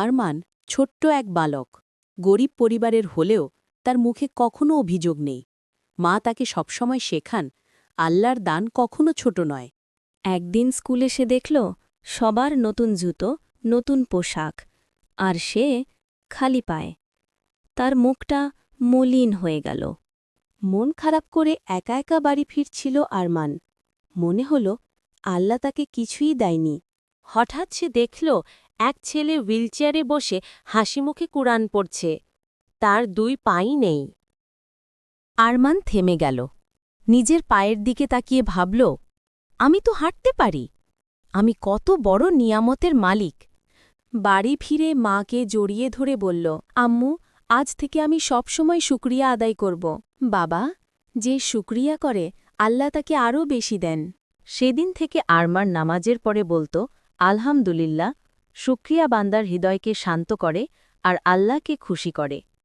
আরমান ছোট্ট এক বালক। গরিব পরিবারের হলেও তার মুখে কখনো অভিযোগ নেই। মা তাকে সবসময় শেখান, আল্লাহর দান কখনো ছোট নয়। একদিন স্কুলে সে দেখল, সবার নতুন জুতো, নতুন পোশাক, আর সে খালি পায়। তার মুখটা মলিন হয়ে গেল। মন খারাপ করে একা একা বাড়ি ফিরছিল আরমান। মনে হল, আল্লাহ তাকে কিছুই দেয়নি। হঠাৎ সে দেখল এক ছেলে হুইলচেয়ারে বসে হাসিমুখে কুরআন পড়ছে। তার দুই পাই নেই। আরমান থেমে গেল। নিজের পায়ের দিকে তাকিয়ে ভাবল, আমি তো হাঁটতে পারি। আমি কত বড় নিয়ামতের মালিক। বাড়ি ফিরে মাকে জড়িয়ে ধরে বলল, আম্মু, আজ থেকে আমি সবসময় শুক্রিয়া আদায় করব। বাবা, যে শুক্রিয়া করে, আল্লাহ তাকে আরও বেশি দেন। সেদিন থেকে আরমার নামাজের পরে বলতো, আলহামদুলিল্লাহ শুক্রিয়া বান্দার হৃদয়কে শান্ত করে আর আল্লাহকে খুশি করে।